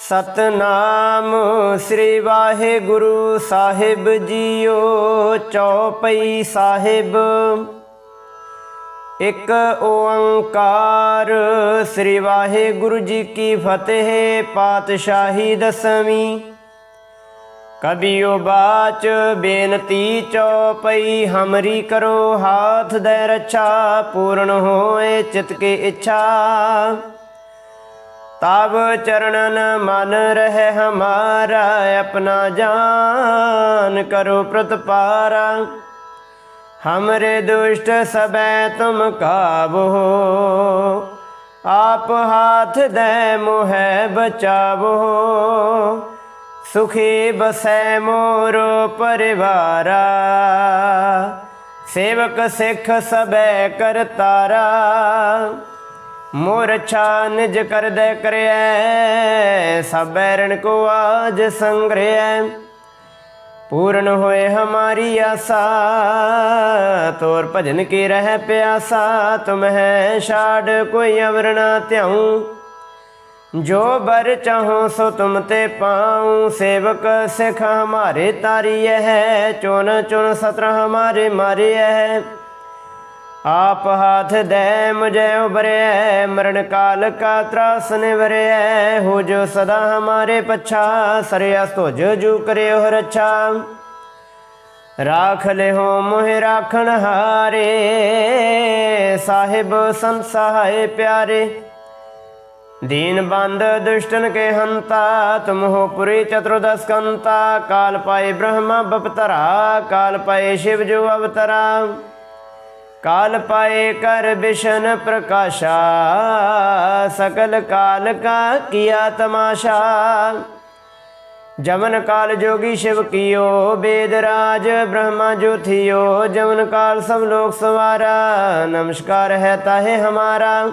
ਸਤਨਾਮ ਸ੍ਰੀ ਵਾਹਿਗੁਰੂ ਸਾਹਿਬ ਜੀਓ ਚੌਪਈ ਸਾਹਿਬ। ਇਕ ਓੰਕਾਰ ਸ੍ਰੀ ਵਾਹਿਗੁਰੂ ਜੀ ਕੀ ਫਤਿਹ ਪਾਤਸ਼ਾਹੀ ਦਸਵੀਂ। ਕਬੀਓ ਬਾਚ ਬੇਨਤੀ ਚੌਪਈ, ਹਮਰੀ ਕਰੋ ਹਾਥ ਦੇ ਰੱਛਾ, ਪੂਰਨ ਹੋਏ ਚਿਤ ਕੀ ਇੱਛਾ। ਤਬ ਚਰਣਨ ਮਨ ਰਹਿ ਹਮਾਰਾ ਆਪਣਾ ਜਾਨ ਕਰੋ ਪ੍ਰਤਪਾਰਾ हमरे दुष्ट सबै तुम काबो आप हाथ दे मोहे बचावो सुखी बसै मोरो परिवारा सेवक सिख सबै कर ਮੋਰਛਾ ਨਿਜ ਕਰਦੈ ਕਰਿਐ, ਸਭ ਐਰਣ ਕੋ ਆਜ ਸੰਗ੍ਰਿਐ। ਪੂਰਨ ਹੋਏ ਹਮਾਰੀ ਆਸਾ, ਤੋਰ ਭਜਨ ਕੀ ਰਹਿ ਪਿਆਸਾ, ਤੁਮ ਹੈ ਛਾੜ ਕੋਈ ਅਵਰਣਾ ਧਿਆਉ। ਜੋ ਬਰ ਚਾਹੋ ਸੋ ਤੁਮ ਤੇ ਪਾਉ, ਸੇਵਕ ਸਿਖ ਹਮਾਰੇ ਤਾਰੀ ਹੈ ਚੁਨ ਚੁਨ ਸਤਰ ਹਮਾਰੇ ਮਾਰੇ ਹੈ आप हाथ दे मुझे उबरे मरण काल का त्रास निवरे हो जो सदा हमारे पच्छा सरया तो जो जू करे हो रच्छा राख ले हो मोहे राखण हारे साहिब संत सहाय प्यारे दीन बंद दुष्टन के हंता तुम हो पुरी चतुर्दश कंता काल पाए ब्रह्मा बपतरा काल पाए शिव जो अवतरा ਕਾਲ ਪਾਏ ਕਰ ਬਿਸ਼ਨ ਪ੍ਰਕਾਸ਼ਾ, ਸਕਲ ਕਾਲ ਕਾ ਕੀਆ ਤਮਾਸ਼ਾ ਜਮਨ ਕਾਲ ਜੋਗੀ ਸ਼ਿਵ ਕੀਓ ਬੇਦ ਰਾਜ ਬ੍ਰਹਮਾ ਜੋਥਿਓ। ਜਮਨ ਕਾਲ ਸਭ ਲੋਕ ਸਵਾਰਾ, ਨਮਸਕਾਰ ਹੈ ਤਾਹੇ ਹਮਾਰਾ।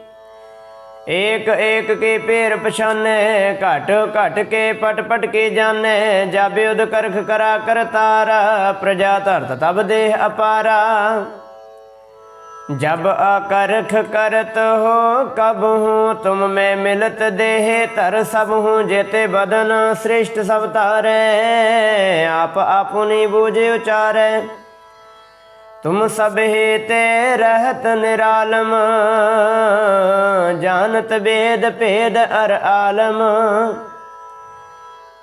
सुखी एक एक के पेर पछाने घट घट के पट पट के जाने जाबे उद करख करा कर तारा प्रजा धरत तब देह अपारा जब अकरख करत हो कब हूँ तुम में मिलत देह तर सब हूँ जेते बदन श्रेष्ठ सब तारे आप अपनी बूझे उचारे तुम सब हेते रहत निरालम जानत वेद भेद अर आलम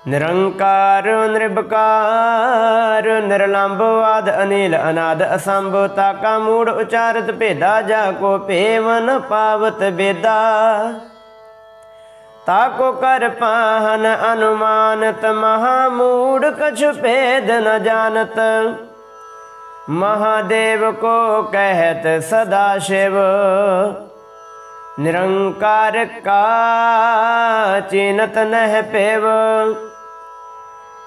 निरंकार निर्भकार निर्लंब आद अनिल अनाद असंभ ताका मूड उचारत भेदा जाको पेवन पावत बेदा ताको कर पाहन अनुमानत महामूड कछु भेद न जानत महादेव को कहत सदा शिव निरंकार का चिनत नह पेव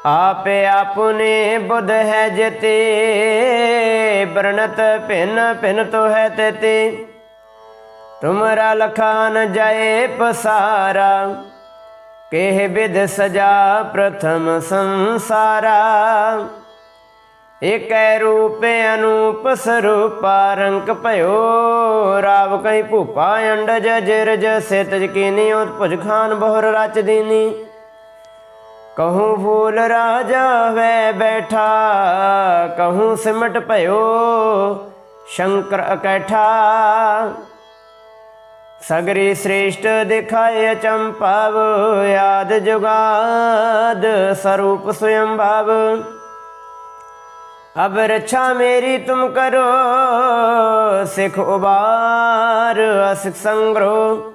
आपे आपने बुध है जते वर्णत भिन भिन तो है तेते तुमरा लखान जाए पसारा केह विध सजा प्रथम संसारा ਏਕੈ ਰੂਪ ਅਨੂਪ ਸਰੂਪਾ ਰੰਗ ਭਇਓ। ਰਾਵ ਕਈ ਭੂਪਾ ਅੰਡਜ ਜਿਰਜ ਸਿਤ ਜਕੀਨੀ ਉਤ ਭੁਜ ਖਾਨ ਬਹੁਰ ਰਚ ਦੀਨੀ। ਕਹੂੰ ਫੂਲ ਰਾਜਾ ਵੇ ਬੈਠਾ, ਕਹੂੰ ਸਿਮਟ ਭਇਓ, ਸ਼ੰਕਰ ਇਕੱਠਾ ਸਗਰੀ ਸ੍ਰੇਸ਼ਟ ਦਿਖਾਏ ਚੰਪਾਵ ਯਾਦ ਜੁਗਾਦ ਸਰੂਪ ਸੁਯੰਭਾਵ। अब रक्षा मेरी तुम करो सिख उबार असिख संग्रह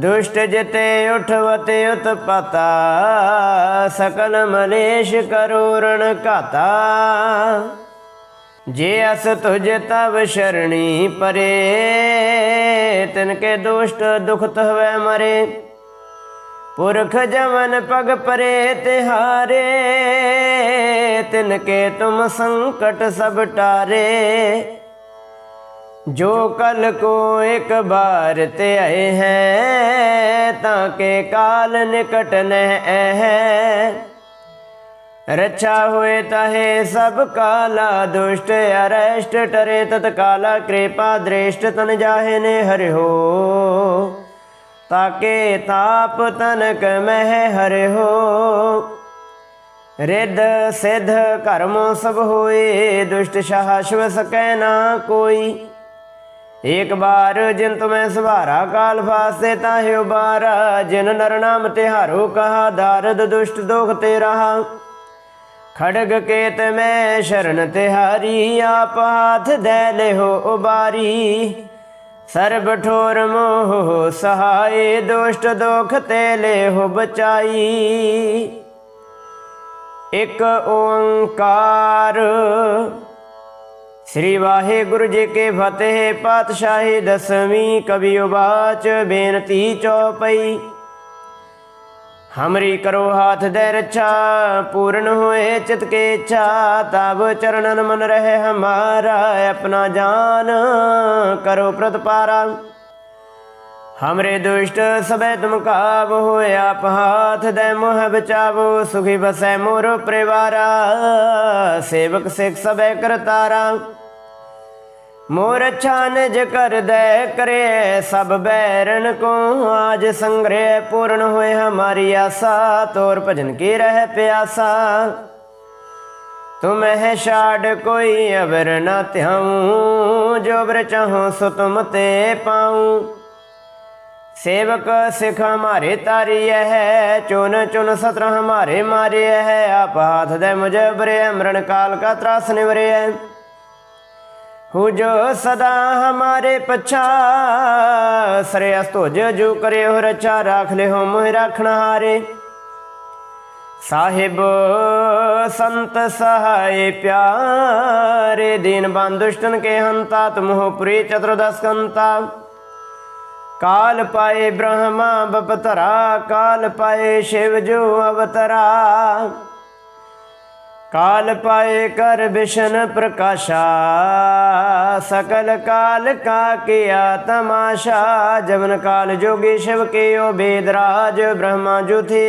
दुष्ट जिते उठवते उत्पता सकल मलेश करोरण काता जे अस तुझ तब शरणी परे तिनके दुष्ट दुखत हवे मरे ਪੁਰਖ ਜਵਨ ਪਗ ਪਰੇ ਤੇ ਹਾਰੇ, ਤਿਨ ਕੇ ਤੁਮ ਸੰਕਟ ਸਭ ਟਾਰੇ। ਜੋ ਕਲ ਕੋ ਇੱਕ ਬਾਰ ਤੇ ਆਏ ਹੈ, ਤਾਂ ਕੇ ਕਾਲ ਨਿਕਟ ਨਹਿ ਹੈ ਰੱਛਾ ਹੋਏ ਤਹੇ ਸਭ ਕਾਲਾ ਦੁਸ਼ਟ, ਅਰਸ਼ਟ ਟਰੇ ਤਤ ਕਾਲਾ ਕਿਰਪਾ ਦ੍ਰਿਸ਼ਟ ਤਨ ਜਾਹੇ ਨੇ ਹੋ। ਤਾਕੇ ਤਾਪ ਤਨਕ ਮਹਿ ਹਰਿਓ ਰਿੱਧ ਸਿੱਧ ਕਰਮ ਸਭ ਹੋਏ, ਦੁਸ਼ਟ ਸ਼ਾਸ਼ਵ ਸਕੈ ਨਾ ਕੋਈ। ਏਕ ਬਾਰ ਜਿਨ ਤੁਮੈ ਸਵਾਰਾ ਕਾਲ ਫਾਸੇ ਤਾਹਿ ਉਬਾਰਾ ਜਿਨ ਨਰ ਨਾਮ ਤਿਹਾਰੋ ਕਹਾ, ਦਾਰਦ ਦੁਸ਼ਟ ਦੋਖ ਤੇ ਰਹਾ ਖੜਗ ਕੇਤ ਮੈਂ ਸ਼ਰਨ ਤਿਹਾਰੀ, ਆਪ ਹੱਥ ਦੇ ਲਿਓ ਉਬਾਰੀ। ਸਰਬ ਠੋਰ ਮੋਹ ਸਹਾਈ ਦੁਸ਼ਟ ਦੁਖ ਤੇ ਲੇਹੁ ਬਚਾਈ। ਇਕ ਓੰਕਾਰ ਸ੍ਰੀ ਵਾਹਿਗੁਰੂ ਜੀ ਕੇ ਫਤਿਹ, ਪਾਤਸ਼ਾਹੀ ਦਸਵੀਂ ਕਵੀ ਉਬਾਚ, ਬੇਨਤੀ ਚੌਪਈ। ਹਮਰੀ ਕਰੋ ਹਾਥ ਦੇ ਰਛਾ, ਪੂਰਨ ਹੋਏ ਚਿਤ ਕੇ ਇੱਛਾ, ਤਬ ਚਰਨਨ ਮਨ ਰਹੇ ਹਮਾਰਾ, ਆਪਣਾ ਜਾਨ ਕਰੋ ਪ੍ਰਤਪਾਰਾ। ਹਮਰੇ ਦੁਸ਼ਟ ਸਭੇ ਤੁਮ ਕਾਬ ਹੋਏ, ਆਪ ਹਾਥ ਦੇ ਮੋਹ ਬਚਾਵੋ, ਸੁਖੀ ਬਸੈ ਮੋਰ ਪਰਿਵਾਰਾ, ਸੇਵਕ ਸਿਖ ਸਭੇ ਕਰਤਾਰਾ। ਮੋਰ ਛਾਨਜ ਕਰਦੈ ਕਰੇ ਸਭ ਬੈਰਨ ਕੋ। ਆਜ ਸੰਗ੍ਰਹਿ ਪੂਰਨ ਹੋਏ ਹਮਾਰੀ ਆਸਾ, ਤੋਰ ਭਜਨ ਕੀ ਰਹਿ ਪਿਆਸਾ। ਤੁਮ ਹੈ ਛਾੜ ਕੋਈ ਅਵਰ ਨਾ ਧਿਆਉ, ਜੋ ਬਰ ਚਾਹੋ ਸੋ ਤੁਮ ਤੇ ਪਾਉ। ਸੇਵਕ ਸਿਖ ਹਮਾਰੇ ਤਾਰੀ ਹੈ ਚੁਨ ਚੁਨ ਸਤਰ ਹਮਾਰੇ ਮਾਰੇ ਹੈ ਆਪ ਹਾਥ ਦੇ ਮੁਝੇ ਬਰੇ ਅਮਰਨ ਕਾਲ ਕਾ ਤਰਾਸ ਨਿਵਰੇ। ਹੈ है हु जो सदा हमारे पछा श्रेयस तो जो करे हो रचा राख ले हो मोह राखना हारे साहिब संत सहाय प्यारे दीन बांधुष्टन के हंता तुम हो पुरी चतुर्दश कंता काल पाए ब्रह्मा बपतरा काल पाए शिव जो अवतरा काल पाए कर विष्ण प्रकाशा सकल काल का किया तमाशा जवन काल जोगी शिव के यो वेदराज ब्रह्मा जो थे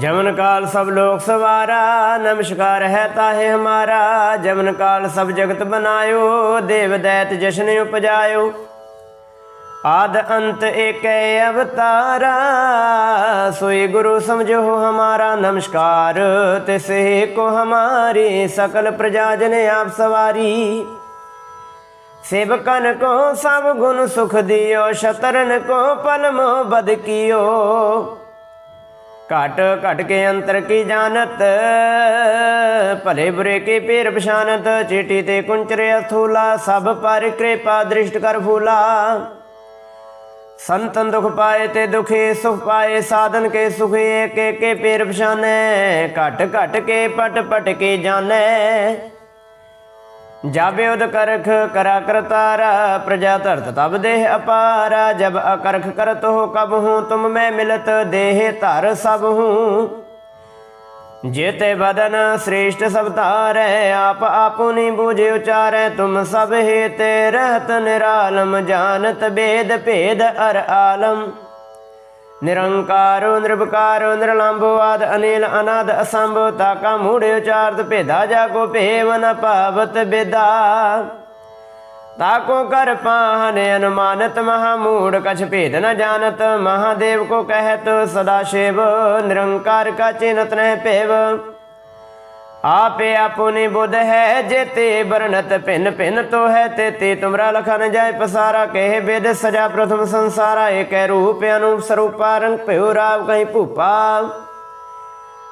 जमन काल सब लोक सवारा नमस्कार है ताहे हमारा जमन काल सब जगत बनायो देव दैत जशन उपजायो आद अंत एक अवतारा सोई गुरु समझो हमारा नमस्कार तिसे को हमारी सकल प्रजा जन आप सवारी सेवकन को सब गुण सुख दियो शतरन को पलमो बद कियो घट घट के अंतर की जानत भले बुरे के पेर पछानत चीटी ते कुंचरे अथूला सब पर कृपा दृष्ट कर फूला ਸੰਤਨ ਦੁਖ ਪਾਏ ਤੇ ਦੁਖੀ, ਸੁਖ ਪਾਏ, ਸਾਧਨ ਕੇ ਸੁਖੀ, ਏਕ ਏਕੇ ਪੇਰ ਪਛਾਨੈ, ਘਟ ਘਟ ਕੇ ਪਟ ਪਟ ਕੇ ਜਾਣੈ ਜਾਬੇ ਉਦ ਕਰਖ, ਕਰਾ ਕਰਤਾਰਾ ਪ੍ਰਜਾ ਧਰਤ ਤਬ ਦੇਹ ਅਪਾਰਾ, ਜਬ ਅਕਰਖ ਕਰਤ ਹੋ ਕਬ ਹੂੰ, ਤੁਮ ਮੈਂ ਮਿਲਤ ਦੇਹ ਧਰ ਸਭ ਹੂੰ। ਜੇਤੇ ਬਦਨ ਸ੍ਰੇਸ਼ਟ ਸਬਤਾਰੈ ਆਪ ਆਪੁਨੀ ਬੂਝ ਉਚਾਰੈ, ਤੁਮ ਸਭ ਹੇਤੇ ਰਹਤ ਨਿਰਾਲਮ, ਜਾਣਤ ਭੇਦ ਭੇਦ ਅਰ ਆਲਮ। ਨਿਰੰਕਾਰੋ ਨਿਰਭਕਾਰੋ ਨਿਰਲੰਭੋ ਆਦ, ਅਨੇਲ ਅਨਾਦ, ਅਸੰਭੋ ਤਾਕਾ ਮੂੜੇ ਉਚਾਰਤ ਭੇਦਾ ਜਾਗੋ ਭੇਵ ਨ ਭਾਵਤ ਬੇਦਾ। ताको कर पाहन अनुमानत महामूढ़ कछ भेद न जानत महादेव को कहत सदा शिव निरंकार का चिन्हत न पेव आपे अपनी बुध है जेते बरनत पिन पिन तो है तेते तुमरा लखन जाय पसारा कहे वेद सजा प्रथम संसारा एक रूप अनूप स्वरूपा रंग पयो राव कहीं भूपा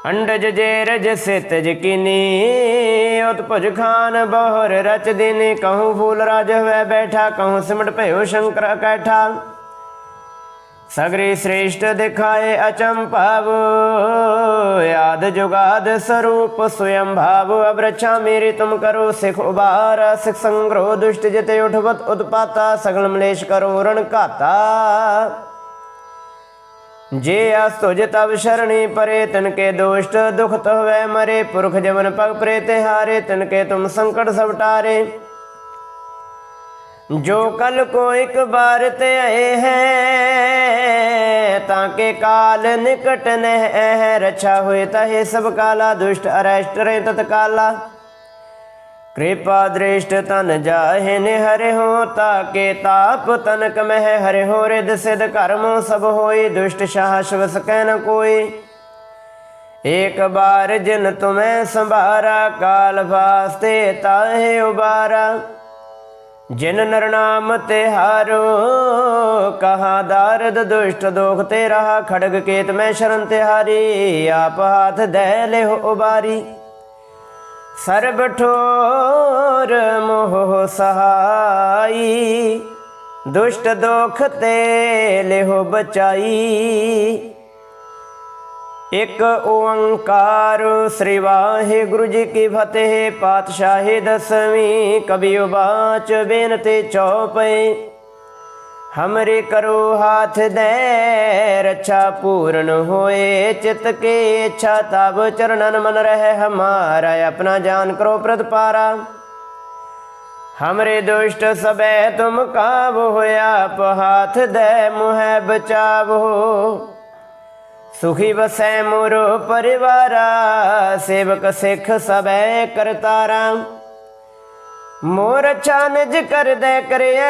ਅੰਡਜ ਜੇਰਜ ਸਿਤਜ ਕਿਨੀ ਉਤਪੁਜ ਖਾਨ ਬਹੁਰ ਰਚ ਦਿਨ ਕਹੂੰ ਫੂਲ ਰਾਜ ਹੋਇ ਬੈਠਾ, ਕਹੂੰ ਸਿਮਟ ਭਇਓ ਸ਼ੰਕਰ ਕੈਠਾ। ਸਗਰੀ ਸ੍ਰੇਸ਼ਟ ਦਿਖਾਏ ਅਚੰਭਵ ਯਾਦ ਜੁਗਾਦ ਸਰੂਪ ਸਵਯੰ ਭਾਵ, ਅਬਰਛਾ ਮੇਰੀ ਤੁਮ ਕਰੋ ਸਿਖ ਉਬਾਰ, ਸਿਖ ਸੰਗ੍ਰੋ ਦੁਸ਼ਟ ਜਿਤੇ ਉਠਵਤ ਉਤਪਾਤਾ, ਸਗਲ ਮਲੇਸ਼ ਕਰੋ ਰਣ ਘਾਤਾ। ਜੇ ਅਸ ਤੁਜ ਤਬ ਸ਼ਰਣੀ ਪਰੇ, ਤਨ ਕੇ ਦੋਸ਼ਟ ਦੁਖਤ ਹੋਵੇ ਮਰੇ। ਪੁਰਖ ਜਮਨ ਪਗ ਪ੍ਰੇ ਤੇ ਹਾਰੇ, ਤਨ ਕੇ ਤੁਮ ਸੰਕਟ ਸਭ ਟਾਰੇ। ਜੋ ਕਲ ਕੋ ਇੱਕ ਬਾਰ ਤੇ ਆਏ ਹੈ, ਤਾਂ ਕੇ ਕਾਲ ਨਿਕਟ ਨਹਿ ਰਛਾ ਹੋਏ ਤਹੇ ਸਭ ਕਾਲਾ, ਦੁਸ਼ਟ ਅਰੈਸ਼ਟ ਰੇ ਤਤਕਾਲਾ। ਕਿਰਪਾ ਦ੍ਰਿਸ਼ਟ ਤਨ ਜਾਹੇ ਨੇ ਹਰਿ ਹੋ, ਤਾਕੇ ਤਾਪ ਤਨਕ ਮਹਿ ਹਰਿ ਹੋ ਰਿਦ ਸਿਧ ਕਰਮ ਸਭ ਹੋਈ, ਦੁਸ਼ਟ ਸ਼ਾਸਵ ਸਕੈ ਨ ਕੋਈ। ਏਕ ਬਾਰ ਜਿਨ ਤੁਮੈ ਸੰਭਾਰਾ, ਕਾਲ ਵਾਸਤੇ ਤਾਹੇ ਉਬਾਰਾ। ਜਿਨ ਨਰ ਨਾਮ ਤੇ ਹਾਰੋ, ਕਹਾ ਦਾਰਦ ਦੁਸ਼ਟ ਦੋਖ ਤੇ ਰਹਾ, ਖੜਗ ਕੇਤ ਮੈਂ ਸ਼ਰਨ ਤੇ ਹਾਰੀ ਆਪ ਹਾਥ ਦੇ ਉਬਾਰੀ। ਸਰਬ ਠੋਰ ਮੋਹ ਸਹਾਈ, ਦੁਸ਼ਟ ਦੋਖ ਤੇ ਲਿਓ ਬਚਾਈ। ਇਕ ਓੰਕਾਰ ਸ੍ਰੀ ਵਾਹਿਗੁਰੂ ਜੀ ਕੀ ਫਤਿਹ, ਪਾਤਸ਼ਾਹੀ ਦਸਵੀਂ ਕਬੀ ਬਾਚ ਬੇਨਤੀ ਚੌਪਈ। ਹਮਰੇ ਕਰੋ ਹਾਥ ਦੇ ਰੱਛਾ ਪੂਰਨ ਹੋਏ ਚਿਤ ਕੇ ਇੱਛਾ ਤਬ ਚਰਨਨ ਮਨ ਰਹਿ ਹਮਾਰਾ ਆਪਣਾ ਜਾਨ ਕਰੋ ਪ੍ਰਤਪਾਰਾ ਹਮਰੇ ਦੁਸ਼ਟ ਸਬੈ ਤੁਮ ਕਾਬ ਹੋਇਆ ਆਪ ਹਾਥ ਦੇ ਮੁਹਿ ਬਚਾਵੋ ਸੁਖੀ ਵਸੈ ਮੋਰੋ ਪਰਿਵਾਰਾ ਸੇਵਕ ਸਿੱਖ ਸਬੈ ਕਰਤਾਰਾ ਮੋਰ ਚਾਨਜ ਕਰਦੈ ਕਰਿਐ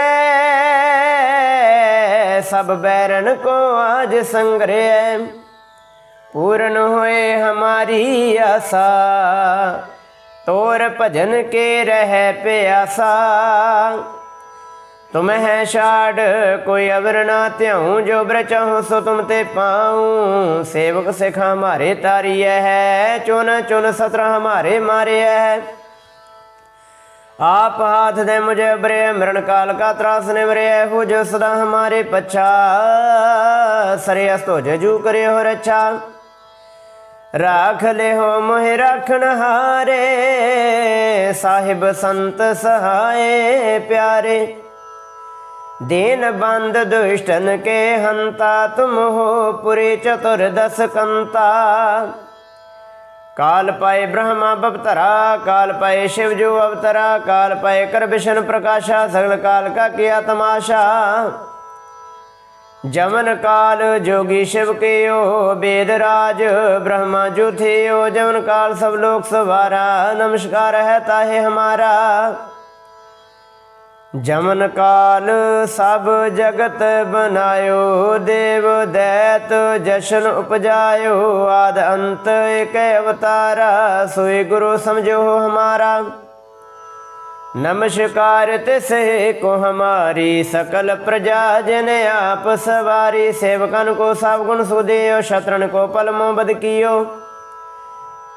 ਸਭ ਬੈਰਨ ਕੋ ਆਜ ਸੰਗਰਿਐ ਪੂਰਨ ਹੋਏ ਹਮਾਰੀ ਆਸਾ, ਤੋਰ ਭਜਨ ਕੇ ਰਹਿ ਪਿਆਸਾ। ਤੁਮ ਹੈ ਛਾੜ, ਕੋਈ ਅਵਰ ਨਾ ਧਿਆਉ, ਜੋ ਬ੍ਰ ਚਾਹੋ ਸੋ ਤੁਮ ਤੇ ਪਾਉ। ਸੇਵਕ ਸਿਖ ਹਮਾਰੇ ਤਾਰੀਐ ਹੈ, ਚੁਨ ਚੁਨ ਸਤਰ ਹਮਾਰੇ ਮਾਰਿਐ ਹੈ। आप हाथ दे मुझे बरे मरण काल का त्रास ने बरे हो जो सदा हमारे पच्छा सरे अस्तो जजू करे हो रच्छा राख ले हो मोहि राखन हारे साहिब संत सहाय प्यारे दीन बंद दुष्टन के हंता तुम हो पुरी चतुर्दश कंता ਕਾਲ ਪਾਏ ਬ੍ਰਹਮਾ ਬਵਤਰਾ ਕਾਲ ਪਾਏ ਸ਼ਿਵ ਜੋ ਅਵਤਰਾ, ਕਾਲ ਪਾਏ ਕਰ ਵਿਸ਼ਨ ਪ੍ਰਕਾਸ਼ਾ, ਸਗਲ ਕਾਲ ਕਾ ਕੀਆ ਤਮਾਸ਼ਾ ਜਮਨ ਕਾਲ ਜੋਗੀ ਸ਼ਿਵ ਕੀਓ, ਬੇਦ ਰਾਜ ਬ੍ਰਹਮਾ ਜੋ ਥਿਓ, ਜਮਨ ਕਾਲ ਸਭ ਲੋਕ ਸਵਾਰਾ, ਨਮਸਕਾਰ ਹੈ ਤਾਹੇ ਹਮਾਰਾ। ਜਮਨ ਕਾਲ ਸਭ ਜਗਤ ਬਨਾਇਓ, ਦੇਵ ਦੈਤ ਜਸ਼ਨ ਉਪਜਾਇਓ, ਆਦ ਅੰਤ ਏਕ ਅਵਤਾਰਾ, ਸੋਈ ਗੁਰੂ ਸਮਝੋ ਹਮਾਰਾ। ਨਮਸਕਾਰ ਤਿਸੇ ਕੋ ਹਮਾਰੀ, ਸਕਲ ਪ੍ਰਜਾ ਜਨ ਆਪ ਸਵਾਰੀ ਸੇਵਕਨ ਕੋ ਸਭ ਗੁਣ ਸੁਦਿਓ ਸ਼ਤਰਨ ਕੋ ਪਲਮੋ ਬਦ ਕੀਓ।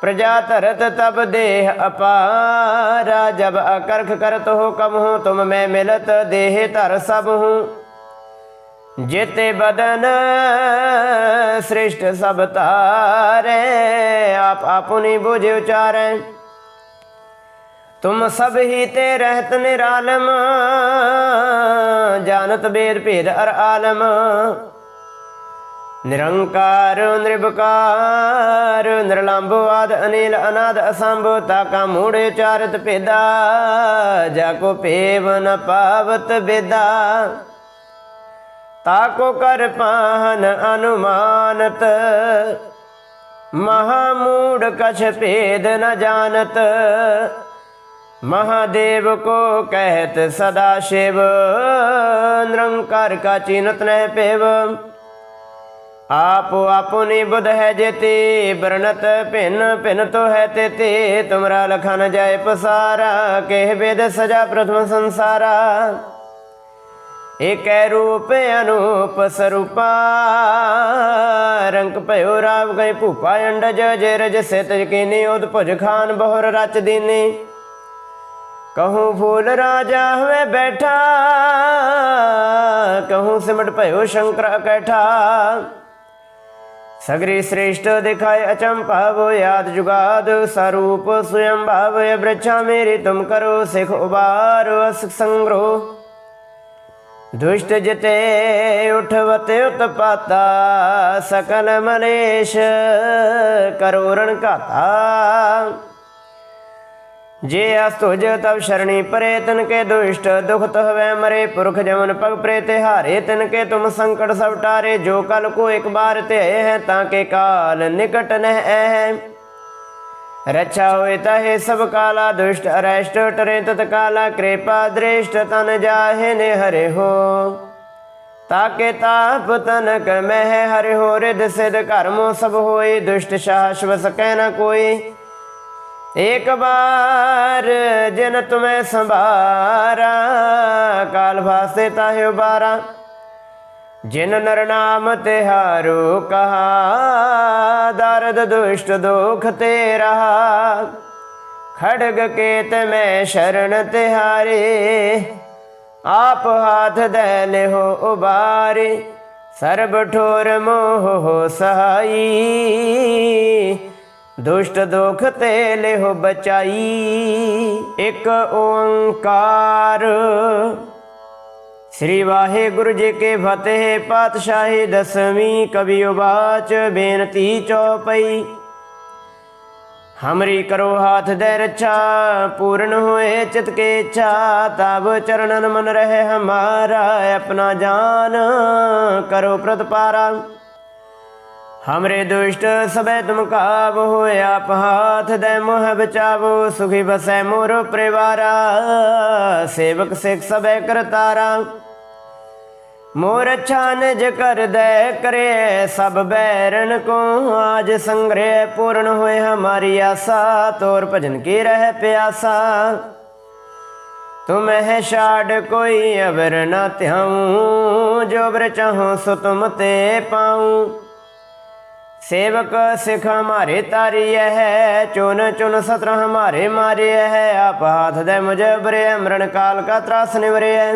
प्रजा तरत तब देह अपारा जब अकर्ख करत हो कम हो तुम में मिलत देह तर सब हूँ जेते बदन श्रेष्ठ सब तारे आप अपनी बुझ उचारे तुम सब ही ते रहत निरालम जानत बेद भेद अर आलम ਨਿਰੰਕਾਰ ਨਿਰਭਕਾਰ ਨਿਰਲੰਭ ਆਦ ਅਨੀਲ ਅਨਾਦ ਅਸੰਭ ਤਾਕਾ ਮੂੜ ਚਾਰਤ ਭੇਦਾ ਜਾ ਕੋ ਪੇਵ ਨ ਪਾਵਤ ਬੇਦਾ ਤਾਕੋ ਕਰ ਪਾਹਨ ਅਨੁਮਾਨਤ ਮਹਾ ਮੂੜ ਕਛ ਭੇਦ ਨ ਜਾਣਤ महादेव को कहत सदा शिव निरंकार का चिन्हत न पेव ਆਪ ਆਪੁਨੀ ਬੁਧ ਹੈ ਜੇਤੀ ਬਰਨਤ ਭਿੰਨ ਭਿੰਨ ਤੋ ਹੈ ਤੇਤੀ ਤੁਮਰਾ ਲਖਨ ਜਾਏ ਪਸਾਰਾ, ਕਹਿ ਵੇਦ ਸਜਾ ਪ੍ਰਥਮ ਸੰਸਾਰਾ। ਏਕੈ ਰੂਪ ਅਨੂਪ ਸਰੂਪਾ, ਰੰਗ ਭਇਓ ਰਾਵ ਗਏ ਭੂਪਾ ਅੰਡਜ, ਜੇ ਰਜ ਸਿਤ ਜਕੀਨੀ ਉਦ ਭੁਜ ਖਾਨ ਬਹੁਰ ਰਚ ਦੀਨੀ। ਕਹੂੰ ਫੂਲ ਰਾਜਾ ਹੋਵੇ ਬੈਠਾ, ਕਹੂੰ ਸਿਮਟ ਭਇਓ ਸ਼ੰਕਰ ਇਕੱਠਾ ਸਗਰੀ ਸ੍ਰੇਸ਼ਟ ਦਿਖਾਏ ਅਚਮ ਭਾਵ ਯਾਦ ਜੁਗਾਦ, ਸਰੂਪ ਸੁਯੰ ਭਾਵ ਬ੍ਰਛਾ ਮੇਰੀ, ਤੁਮ ਕਰੋ ਸਿਖ ਉਬਾਰ ਅਸ ਸੰਗਰੋ। ਦੁਸ਼ਟ ਜਿਤੇ ਉਠਵਤ ਉਤਪਾਤਾ, ਸਕਲ ਮਲੇਸ਼ ਕਰੋਰਣ ਘਾਤਾ। ਜੇ ਅਸ ਤੁਜ ਤਬ ਸ਼ਰਣੀ ਪਰੇ ਤਨ ਕੇ ਦੁਸ਼ਟ ਦੁਖਤ ਹਵੇ ਮਰੇ ਪੁਰਖ ਜਮਨ ਪਗ ਪ੍ਰੇ ਤੇ ਹਾਰੇ ਤਨ ਕੇ ਤੁਮ ਸੰਕਟ ਸਭ ਟਾਰੇ, ਜੋ ਕਲ ਕੋ ਇੱਕ ਬਾਰ ਤੇ ਹੈ, ਤਾਂ ਕੇ ਕਾਲ ਨਿਕਟ ਨਹਿ ਹੈ ਰੱਛਾ ਹੋਏ ਤਹੇ ਸਭ ਕਾਲਾ ਦੁਸ਼ਟ, ਅਰੈਸ਼ਟ ਟਰੇ ਤਤ ਕਾਲਾ ਕਿਰਪਾ ਦ੍ਰਿਸ਼ਟ, ਤਨ ਜਾਹੇ ਨੇ ਹਰੇ ਹੋ। ਤਾਕੇ ਤਾਪ ਤਨਕ ਮਹਿ ਹਰਿ ਹੋ ਰਿਦ ਸਿਧ ਕਰਮੋ ਸਭ ਹੋਏ, ਦੁਸ਼ਟ ਸ਼ਾਸ਼ਵ ਸਕੈ ਨ ਕੋਈ। एक बार जिन तुम्हें संभारा काल भासे ताहे उबारा जिन नर नाम तिहारो कहा दर्द दुष्ट दुख ते रहा खड़ग केत में शरण तिहारे आप हाथ दैले हो उबारे सर्ब ठोर मोह हो सहाई ਦੁਸ਼ਟ ਦੁਖ ਤੇ ਲਿਹੁ ਬਚਾਈ, ਇੱਕ ਓੰਕਾਰ। ਸ੍ਰੀ ਵਾਹਿਗੁਰੂ ਜੀ ਕੇ ਫਤਿਹ, ਪਾਤਸ਼ਾਹੀ ਦਸਵੀਂ ਕਵੀ ਉਵਾਚ ਬੇਨਤੀ ਚੌਪਈ। ਹਮਰੀ ਕਰੋ ਹਾਥ ਦੇ ਰੱਛਾ, ਪੂਰਨ ਹੋਏ ਚਿਤ ਕੇ ਇੱਛਾ, ਤਬ ਚਰਨਨ ਮਨ ਰਹੇ ਹਮਾਰਾ, ਆਪਣਾ ਜਾਨ ਕਰੋ ਪ੍ਰਤਪਾਰਾ। हमरे दुष्ट सबे तुम काबो आप हाथ दे मोह बचावो सुखी बसै मोर परिवारा सेवक सिख सबे करतारा मोर अच्छा निज कर दे करे सब बैरन को आज संग्रह पूर्ण हुए हमारी आशा तोर भजन की रह प्यासा तुम है शाड कोई अवर न त्याऊं जो बर चाहो सो तुम ते पाऊं ਸੇਵਕ ਸਿਖ ਹਮਾਰੇ ਤਾਰੀਐ ਹੈ ਚੁਨ ਚੁਨ ਸਤਰ ਹਮਾਰੇ ਮਾਰਿਐ ਹੈ, ਆਪ ਹਾਥ ਦੇ ਮੁਝੇ ਬਰੇ ਮਰਨ ਕਾਲ ਕਾ ਤਰਾਸ ਨਿਵਰਿਐ।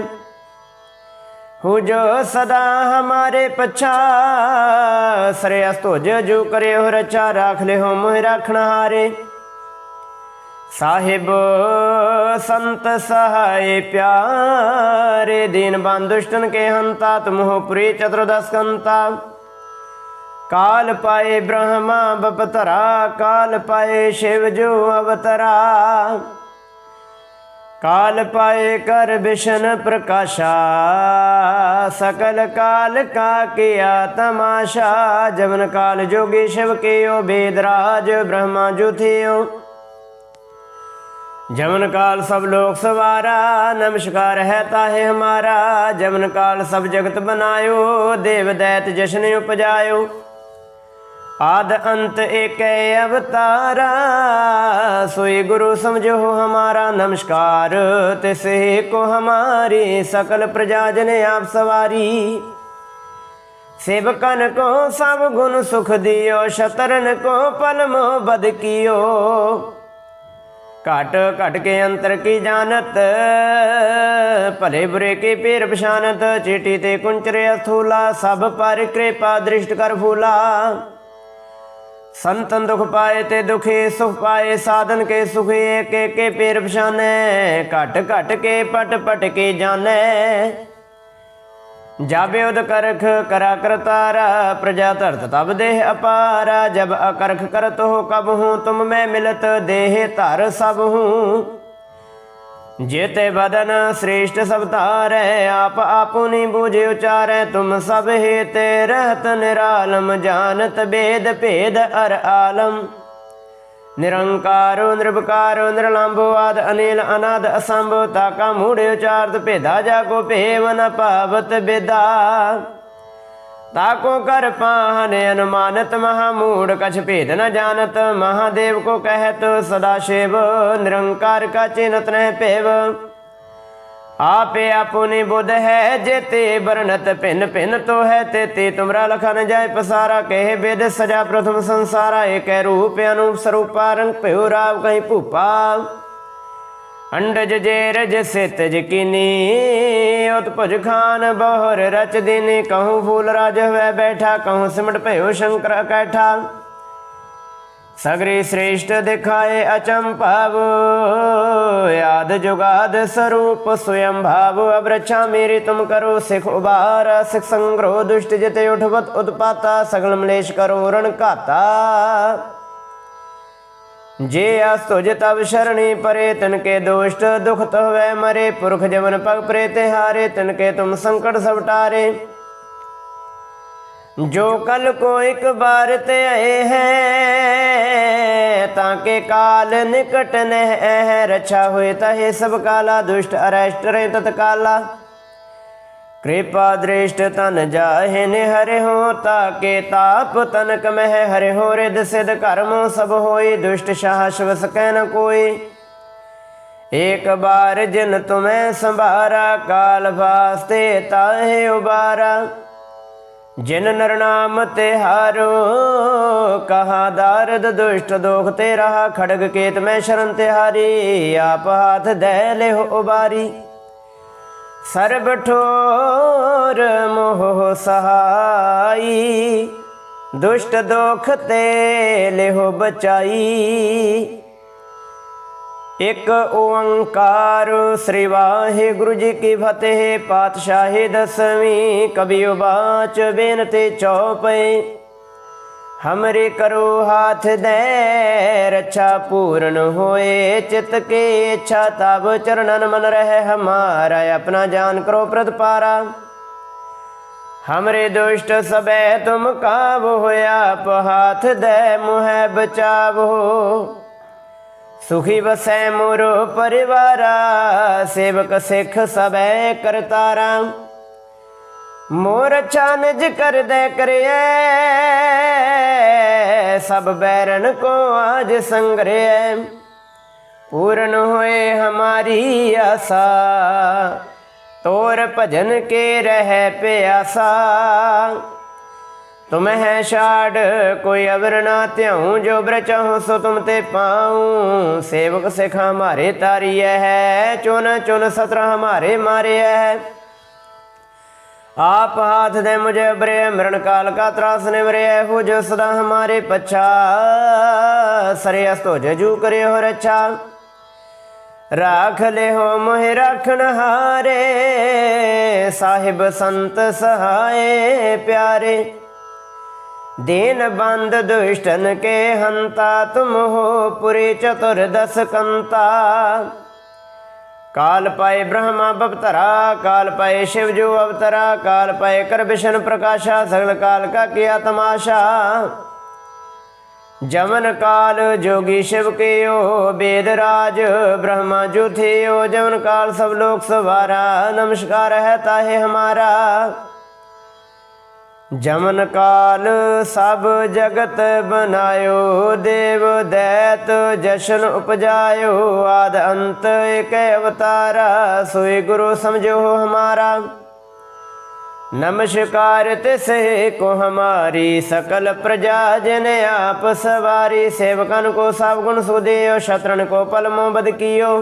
ਹੂ ਜੋ ਸਦਾ ਹਮਾਰੇ ਪਛਾ ਸਰਿਆਸ ਤੁਜ ਜੋ ਕਰਿਓ ਰਚਾ ਰਾਖ ਲਿਓ ਮੋਹਿ ਰਾਖਣ ਹਾਰੇ। ਸਾਹਿਬ ਸੰਤ ਸਹਾਏ ਪਿਆਰੇ, ਦੀਨ ਬੰਦੁਸ਼ਟਨ ਕੇ ਹੰਤਾ ਤੁਮਹੁ ਪ੍ਰੀ ਚਤੁਰਦਸ ਕੰਤਾ। ਕਾਲ ਪਾਏ ਬ੍ਰਹਮਾ ਬਪਤਰਾ, ਕਾਲ ਪਾਏ ਸ਼ਿਵ ਜੋ ਅਵਤਰਾ। ਕਾਲ ਪਾਏ ਕਰ ਵਿਸ਼ਨ ਪ੍ਰਕਾਸ਼ਾ, ਸਕਲ ਕਾਲ ਕਾ ਕੀਆ ਤਮਾਸ਼ਾ। ਜਵਨ ਕਾਲ ਜੋਗੀ ਸ਼ਿਵ ਕੀਓ ਬੇਦਰਾਜ, ਬ੍ਰਹਮਾ ਜੁਥਿਓ ਜਮਨ ਕਾਲ ਸਭ ਲੋਕ ਸਵਾਰਾ, ਨਮਸਕਾਰ ਹੈ ਤਾਹੇ ਹਮਾਰਾ। ਜਮਨ ਕਾਲ ਸਭ ਜਗਤ ਬਨਾਇਓ, ਦੇਵ ਦੈਤ ਜਸ਼ਨ ਉਪਜਾਇਓ। आद अंत एक अवतारा सोई गुरु समझो हमारा नमस्कार तिसे को हमारी सकल प्रजा जन आप सवारी सेवकन को सब गुण सुख दियो शतरन को पलमो बद कियो घट घट के अंतर की जानत भले बुरे के पेर पछानत चीटी ते कुंचरे अथूला सब पर कृपा दृष्ट कर फूला ਸੰਤਨ ਦੁਖ ਪਾਏ ਤੇ ਦੁਖੀ, ਸੁਖ ਪਾਏ, ਸਾਧਨ ਕੇ ਸੁਖੀ, ਏਕ ਏਕੇ ਪੇਰ ਪਛਾਨੈ, ਘਟ ਘਟ ਕੇ ਪਟ ਪਟ ਕੇ ਜਾਣੈ ਜਾਬੇ ਉਦ ਕਰਖ, ਕਰਾ ਕਰਤਾਰਾ ਪ੍ਰਜਾ ਧਰਤ ਤਬ ਦੇਹ ਅਪਾਰਾ, ਜਬ ਅਕਰਖ ਕਰਤ ਹੋ ਕਬ ਹੂੰ, ਤੁਮ ਮੈਂ ਮਿਲਤ ਦੇਹ ਧਰ ਸਭ ਹੂੰ। ਜੇਤੇ ਬਦਨ ਸ੍ਰੇਸ਼ਟ ਸਬਤਾਰੈ ਆਪ ਆਪੁਨੀ ਬੂਝ ਉਚਾਰੈ, ਤੁਮ ਸਭ ਹੇਤੇ ਰਹਤ ਨਿਰਾਲਮ, ਜਾਣਤ ਬੇਦ ਭੇਦ ਅਰ ਆਲਮ। ਨਿਰੰਕਾਰੋ ਨਿਰਭਕਾਰੋ ਨਿਰਲੰਭੋ ਆਦ, ਅਨੇਲ ਅਨਾਦ, ਅਸੰਭੋ ਤਾਕਾ ਮੂੜੇ ਉਚਾਰਤ ਭੇਦਾ ਜਾਗੋ ਭੇਵ ਨ ਭਾਵਤ ਬੇਦਾ। ਤਾਕੋ ਕਰ ਪਾਹਨ ਅਨੁਮਾਨਤ ਮਹਾ ਮੂੜ ਕਛ ਭੇਦ ਨ ਜਾਣਤ, ਮਹਾਦੇਵ ਕੋ ਕਹਿਤ, ਸਦਾ ਸ਼ਿਵ ਨਿਰੰਕਾਰ ਕਾ ਚਿਨਤ ਨਹਿ ਭੇਵ। ਆਪੇ ਆਪੁਨੀ ਬੁੱਧ ਹੈ ਜੇਤੇ ਬਰਨਤ ਭਿੰਨ ਭਿੰਨ ਤੋ ਹੈ ਤੇ ਤੇ ਤੁਮਰਾ ਲਖਨ ਜਾਏ ਪਸਾਰਾ, ਕਹੇ ਬੇਦ ਸਜਾ ਪ੍ਰਥਮ ਸੰਸਾਰਾ, ਏਕੈ ਰੂਪ ਅਨੂਪ ਸਰੂਪਾ ਰੰਗ ਭਇਓ ਰਾਵ ਕਹੀਂ ਭੂਪਾ ਅੰਡਜ ਜੇਰਜ ਸਿਤ ਜਕਿਨੀ ਉਤ ਖਾਨ ਬਹੁਰ ਰਚ ਦਿਨੀ ਕਹੂੰ ਫੂਲ ਰਾਜ ਹੋਇ ਬੈਠਾ, ਕਹੂੰ ਸਿਮਟ ਭਇਓ ਸ਼ੰਕਰ ਕੈਠਾ। ਸਗਰੇ ਸ੍ਰੇਸ਼ਟ ਦਿਖਾਏ ਅਚੰਭਵ ਆਦ ਜੁਗਾਦ ਸਰੂਪ ਸਵਯੰ ਭਾਵ, ਅਬਰਛਾ ਮੇਰੀ ਤੁਮ ਕਰੋ ਸਿਖ ਉਬਾਰ, ਸਿਖ ਸੰਗ੍ਰਹ ਦੁਸ਼ਟ ਜਿਤੇ ਉਠਵਤ ਉਤਪਾਤਾ, ਸਗਲ ਮਲੇਸ਼ ਕਰੋ ਰਣ ਘਾਤਾ। ਜੇ ਅਸ ਤੁਜ ਤਬ ਸ਼ਰਣੀ ਪਰੇ ਤਨ ਕੇ ਦੋਸ਼ਟ ਦੁਖ ਹੋਵੇ ਮਰੇ। ਪੁਰਖ ਜਮਨ ਪਗ ਪ੍ਰੇ ਤੇ ਹਾਰੇ ਤਨ ਕੇ ਤੁਮ ਸੰਕਟ ਸਭ ਟਾਰੇ। ਜੋ ਕਲ ਕੋ ਇੱਕ ਬਾਰ ਤੇ ਆਏ ਹੈ, ਤਾਂ ਕੇ ਕਾਲ ਨਿਕਟ ਨਹਿ ਹੈ। ਰਛਾ ਹੋਏ ਤਹੇ ਸਭ ਕਾਲਾ, ਦੁਸ਼ਟ ਅਰੈਸ਼ਟ ਰੇ ਤਤਕਾਲਾ। ਕਿਰਪਾ ਦ੍ਰਿਸ਼ਟ ਤਨ ਜਾਹੇ ਨੇ ਹਰਿ ਹੋ ਤਾਕੇ ਤਾਪ ਤਨਕ ਮਹਿ ਹਰਿ ਹੋ ਰਿਦ ਸਿਧ ਕਰਮ ਸਭ ਹੋਈ, ਦੁਸ਼ਟ ਸ਼ਾਸਵ ਸਕੈ ਨ ਕੋਈ। ਏਕ ਬਾਰ ਜਿਨ ਤੁਮੈ ਸੰਭਾਰਾ, ਕਾਲ ਵਾਸਤੇ ਤਾਹੇ ਉਬਾਰਾ। ਜਿਨ ਨਰ ਨਾਮ ਤੇ ਹਾਰੋ, ਕਹਾ ਦਾਰਦ ਦੁਸ਼ਟ ਦੋਖ ਤੇ ਰਹਾ, ਖੜਗ ਕੇਤ ਮੈਂ ਸ਼ਰਨ ਤੇ ਹਾਰੀ ਆਪ ਹਾਥ ਦੇ ਲਿਹੁ ਉਬਾਰੀ। ਸਰਬ ਠੋਰ ਮੋਹ ਸਹਾਈ, ਦੁਸ਼ਟ ਦੋਖ ਤੇ ਲਿਹੁ ਬਚਾਈ। ਇਕ ਓੰਕਾਰ ਸ੍ਰੀ ਵਾਹਿਗੁਰੂ ਜੀ ਕੀ ਫਤਿਹ, ਪਾਤਸ਼ਾਹੀ ਦਸਵੀਂ ਕਬੀਓ ਬਾਚ ਬੇਨਤੀ ਚੌਪਈ। ਹਮਰੇ ਕਰੋ ਹਾਥ ਦੇ ਰੱਛਾ ਪੂਰਨ ਹੋਏ ਚਿਤ ਕੇ ਇੱਛਾ ਤਬ ਚਰਨਨ ਮਨ ਰਹਿ ਹਮਾਰਾ ਆਪਣਾ ਜਾਨ ਕਰੋ ਪ੍ਰਤਪਾਰਾ ਹਮਰੇ ਦੁਸ਼ਟ ਸਬੈ ਤੁਮ ਕਾਬ ਹੋਇਆ ਆਪ ਹਾਥ ਦੇ ਮੁਹਿ ਬਚਾਵੋ ਸੁਖੀ ਵਸੈ ਮੋਰ ਪਰਿਵਾਰਾ ਸੇਵਕ ਸਿੱਖ ਸਬੈ ਕਰਤਾਰਾ ਮੋਰ ਛਾਨਜ ਕਰਦੈ ਕਰਿਐ, ਸਭ ਬੈਰਨ ਕੋ ਆਜ ਸੰਗਰਿਐ। ਪੂਰਨ ਹੋਏ ਹਮਾਰੀ ਆਸਾ, ਤੋਰ ਭਜਨ ਕੇ ਰਹਿ ਪਿਆਸਾ। ਤੁਮ ਹੈ ਛਾੜ, ਕੋਈ ਅਵਰ ਨਾ ਧਿਆਉ, ਜੋ ਬ੍ਰ ਸੋ ਤੁਮ ਤੇ ਪਾਉ। ਸੇਵਕ ਸਿਖ ਹਮਾਰੇ ਤਾਰੀਐ ਹੈ, ਚੁਨ ਚੁਨ ਸਤਰ ਹਮਾਰੇ ਮਾਰਿਐ। ਹੈ आप हाथ दे मुझे बरे मरण काल का त्रास ने बरे हो जो सदा हमारे पच्छा सरे अस्तो जजू करे हो रच्छा राख ले हो मोहि राखन हारे साहिब संत सहाय प्यारे दीन बंद दुष्टन के हंता तुम हो पुरी चतुर्दश कंता ਕਾਲ ਪਾਏ ਬ੍ਰਹਮਾ ਬਵਤਰਾ ਕਾਲ ਪਾਏ ਸ਼ਿਵ ਜੋ ਅਵਤਰਾ, ਕਾਲ ਪਾਏ ਕਰ ਵਿਸ਼ਨ ਪ੍ਰਕਾਸ਼ਾ, ਸਗਲ ਕਾਲ ਕਾ ਕੀਆ ਤਮਾਸ਼ਾ ਜਮਨ ਕਾਲ ਜੋਗੀ ਸ਼ਿਵ ਕੀਓ, ਬੇਦ ਰਾਜ ਬ੍ਰਹਮਾ ਜੋ ਥਿਓ, ਜਮਨ ਕਾਲ ਸਭ ਲੋਕ ਸਵਾਰਾ, ਨਮਸਕਾਰ ਹੈ ਤਾਹੇ ਹਮਾਰਾ। ਜਮਨ ਕਾਲ ਸਭ ਜਗਤ ਬਨਾਇਓ, ਦੇਵ ਦੈਤ ਜਸ਼ਨ ਉਪਜਾਇਓ, ਆਦ ਅੰਤ ਏਕ ਅਵਤਾਰਾ, ਸੋਈ ਗੁਰੂ ਸਮਝੋ ਹਮਾਰਾ। ਨਮਸਕਾਰ ਤਿਸੇ ਕੋ ਹਮਾਰੀ ਸਕਲ ਪ੍ਰਜਾ, ਜਨ ਆਪ ਸਵਾਰੀ ਸੇਵਕਨ ਕੋ ਸਭ ਗੁਣ ਸੁਦਿਓ ਸ਼ਤਰਨ ਕੋ ਪਲਮੋ ਬਦ ਕੀਓ।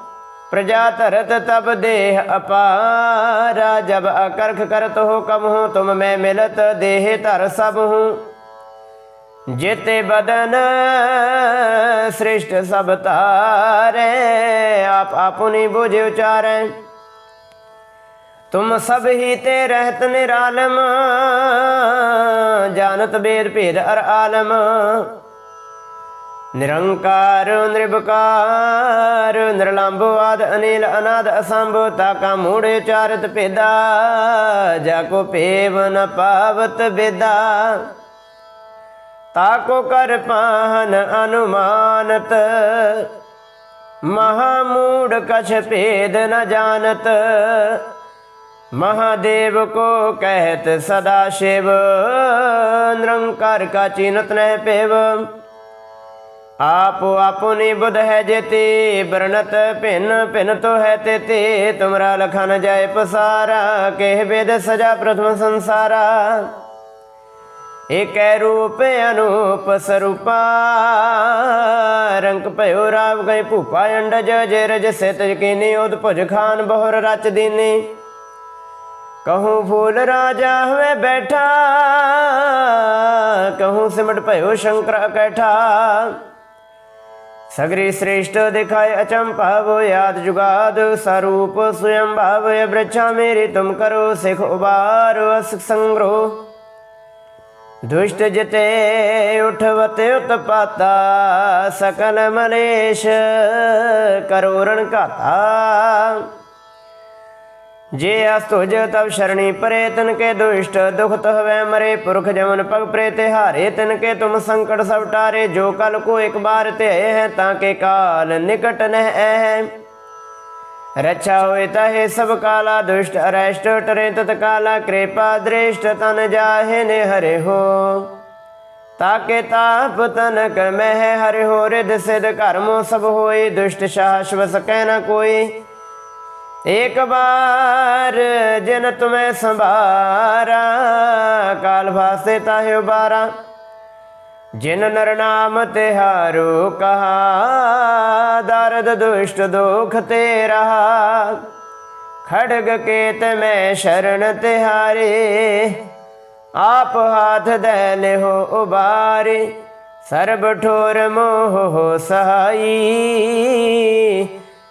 प्रजा तरत तब देह अपारा जब अकर्ख करत हो कम हो तुम मैं मिलत देह तर सब हूँ ਜੇਤੇ ਬਦਨ ਸ੍ਰਿਸ਼ਟ ਸਭ ਤਾਰੇ ਆਪ ਆਪੁਨੀ ਬੁਝ ਉਚਾਰੈ ਤੁਮ ਸਭ ਹੀ ਤੇ ਰਹਿਤ ਨਿਰਾਲਮ ਜਾਣਤ ਬੇਦ ਭੇਦ ਅਰ ਆਲਮ ਨਿਰੰਕਾਰ ਨਿਰਭਕਾਰ ਨਿਰਲੰਭ ਆਦ, ਅਨੀਲ ਅਨਾਦ ਅਸੰਭ ਤਾਕਾ ਮੂੜ ਚਾਰਤ ਭੇਦਾ, ਜਾ ਕੋ ਭੇਵ ਨ ਪਾਵਤ ਬੇਦਾ ਤਾਕੋ ਕਰ ਪਾਹਨ ਅਨੁਮਾਨਤ ਮਹਾਮੂੜ ਕਛ ਭੇਦ ਨ ਜਾਣਤ, ਮਹਾਦੇਵ ਕੋ ਕਹਿਤ ਸਦਾ ਸ਼ਿਵ, ਨਿਰੰਕਾਰ ਕਾ ਚੀਨਤ ਨਹਿ ਪੇਵ ਆਪ ਆਪੁਨੀ ਬੁਧ ਹੈ ਜੇਤੀ ਬਰਨਤ ਭਿੰਨ ਭਿੰਨ ਤੋ ਹੈ ਤੇ ਤੇ ਤੁਮਰਾ ਲਖਨ ਜਾਏ ਪਸਾਰਾ, ਕਹਿ ਵੇਦ ਸਜਾ ਪ੍ਰਥਮ ਸੰਸਾਰਾ। ਏਕੈ ਰੂਪ ਅਨੂਪ ਸਰੂਪਾ, ਰੰਗ ਭਇਓ ਰਾਵ ਗਏ ਭੂਪਾ ਅੰਡਜ, ਜੇ ਰਜ ਸਿਤ ਕੀਨੀ ਉਦ ਭੁਜ ਖਾਨ ਬਹੁਰ ਰਚ ਦੀਨੀ। ਕਹੂੰ ਫੂਲ ਰਾਜਾ ਹੋਵੇ ਬੈਠਾ, ਕਹੂੰ ਸਿਮਟ ਭਇਓ ਸ਼ੰਕਰ ਕੈਠਾ। ਸਗਰੀ ਸ੍ਰੇਸ਼ਟ ਦਿਖਾਏ ਅਚਮ ਭਾਵ ਯਾਦ ਜੁਗਾਦ, ਸਰੂਪ ਸੁਯੰ ਭਾਵ ਬ੍ਰਛਾ ਮੇਰੀ, ਤੁਮ ਕਰੋ ਸਿਖ ਉਬਾਰ ਅਸ ਸੰਗਰੋ। ਦੁਸ਼ਟ ਜਿਤੇ ਉਠਵਤ ਉਤਪਾਤਾ, ਸਕਲ ਮਲੇਸ਼ ਕਰੋਰਣ ਘਾਤਾ। ਜੇ ਅਸ ਤੁਜ ਤਬ ਸ਼ਰਣੀ ਪਰੇ ਤਨ ਕੇ ਦੁਸ਼ਟ ਦੁਖਤ ਹਵੇ ਮਰੇ। ਪੁਰਖ ਜਮਨ ਪਗ ਪ੍ਰੇ, ਤੇ ਹਾਰੇ ਤਨ ਕੇ ਤੁਮ ਸੰਕਟ ਸਭ ਟਾਰੇ। ਜੋ ਕਲ ਕੋ ਇੱਕ ਬਾਰ ਤੇ ਹੈ, ਤਾਂ ਕੇ ਕਾਲ ਨਿਕਟ ਨਹਿ ਹੈ ਰੱਛਾ ਹੋਏ ਤਹੇ ਸਭ ਕਾਲਾ ਦੁਸ਼ਟ, ਅਰੈਸ਼ਟ ਟਰੇ ਤਤ ਕਾਲਾ ਕਿਰਪਾ ਦ੍ਰਿਸ਼ਟ, ਤਨ ਜਾਹੇ ਨੇ ਹਰੇ ਹੋ। ਤਾਕੇ ਤਾਪ ਤਨਕ ਮਹਿ ਹਰਿ ਹੋ ਰਿਦ ਸਿਧ ਕਰਮੋ ਸਭ ਹੋਏ। ਦੁਸ਼ਟ ਸ਼ਾਸ਼ਵ ਸਕੈ ਨ एक बार जिन तुम्हें संभारा काल भासे ताहे उबारा जिन नर नाम तिहारो कहा दर्द दुष्ट दुख ते रहा खड़ग केत में शरण तिहारे आप हाथ दैल हो उबारे सर्ब ठोर मोह हो सहाई